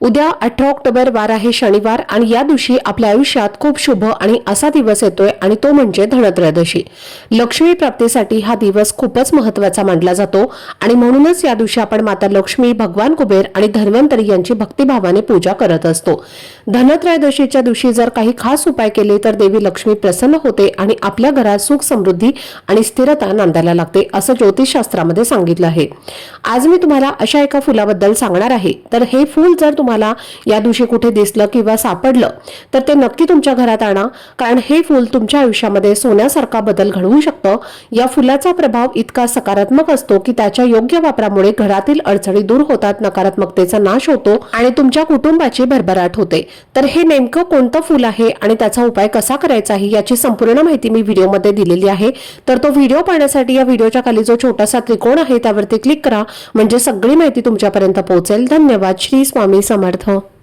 उद्या अठरा ऑक्टोबर वार आहे शनिवार आणि या दिवशी आपल्या आयुष्यात खूप शुभ आणि असा दिवस येतोय आणि तो म्हणजे धनत्रयोदशी. लक्ष्मी प्राप्तीसाठी हा दिवस खूपच महत्त्वाचा मानला जातो आणि म्हणूनच या दिवशी आपण माता लक्ष्मी भगवान कुबेर आणि धन्वंतरी यांची भक्तिभावाने पूजा करत असतो. धनत्रयोदशीच्या दिवशी जर काही खास उपाय केले तर देवी लक्ष्मी प्रसन्न होते आणि आपल्या घरात सुख समृद्धी आणि स्थिरता नांदायला लागते असं ज्योतिषशास्त्रामध्ये सांगितलं आहे. आज मी तुम्हाला अशा एका फुलाबद्दल सांगणार आहे. तर हे फूल जर तुम्हाला या दिवशी कुठे दिसलं किंवा सापडलं तर ते नक्की तुमच्या घरात आणा. कारण हे फूल तुमच्या आयुष्यामध्ये सोन्यासारखा बदल घडवू शकतं. या फुलाचा प्रभाव इतका सकारात्मक असतो की त्याच्या योग्य वापरामुळे घरातील अडचणी दूर होतात नकारात्मकतेचा नाश होतो आणि तुमच्या कुटुंबाची भरभराट होते. तर हे नेमकं कोणतं फूल आहे आणि त्याचा उपाय कसा करायचा आहे याची संपूर्ण माहिती मी व्हिडिओमध्ये दिलेली आहे. तर तो व्हिडिओ पाहण्यासाठी या व्हिडिओच्या खाली जो छोटासा त्रिकोण आहे त्यावरती क्लिक करा. म्हणजे सगळी माहिती तुमच्यापर्यंत पोहोचेल. धन्यवाद. श्री स्वामी समर्थ हो.